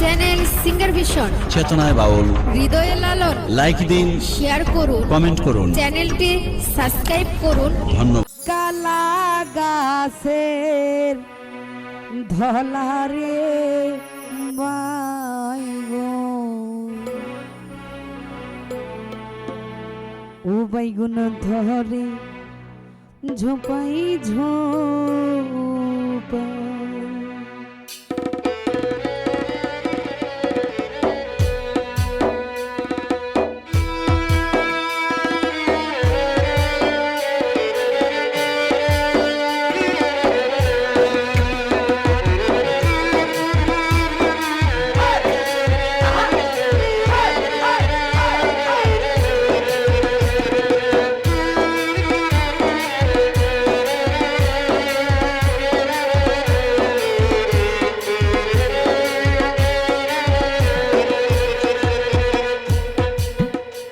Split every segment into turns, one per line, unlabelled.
Channel singer vision
চেতনায় বাউল
হৃদয়ে Lalon
like দিন
শেয়ার করুন.
কমেন্ট করুন.
চ্যানেলটি সাবস্ক্রাইব করুন.
ধন্যবাদ।
কালা গাছের ধলারে বাইব ও বাইগুন ধরে ঝোপাই ঝোপ।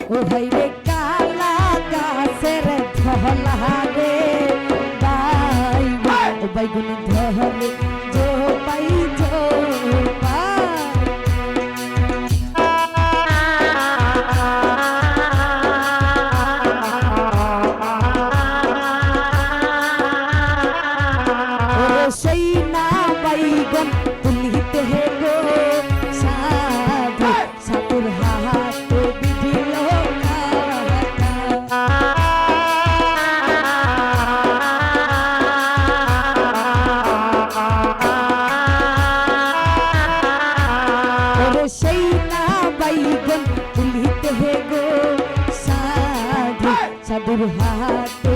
উভয় কালা গাছের ধলা রে ধরে সাধুর হাতে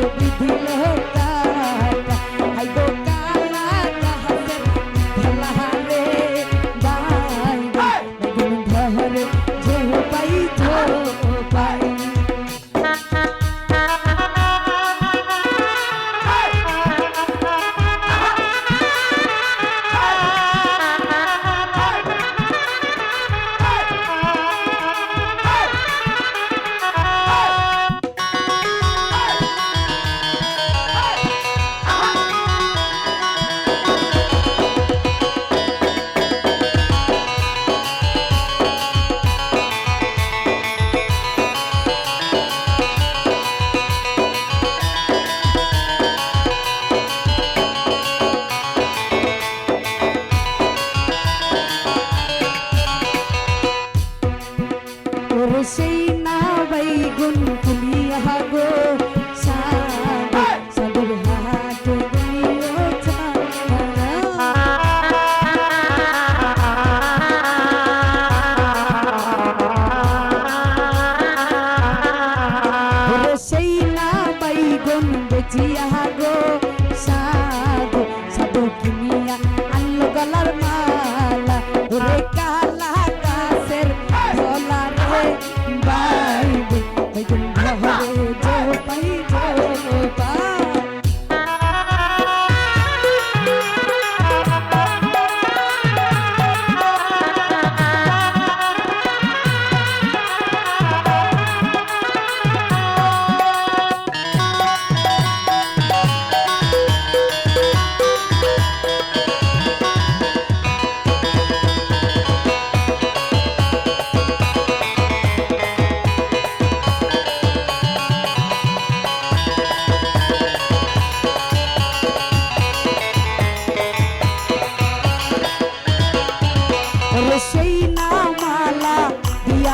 ওরে সেই না বৈগুণ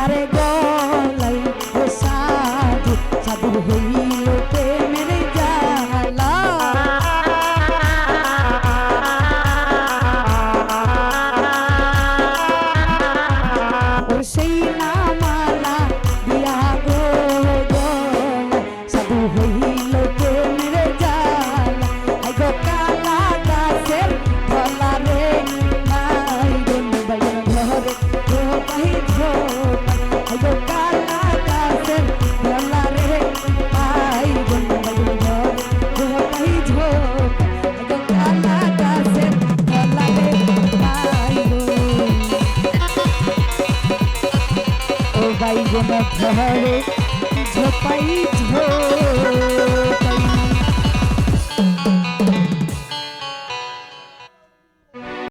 I gotta go. ঝরে ঝোপাই ঝোপ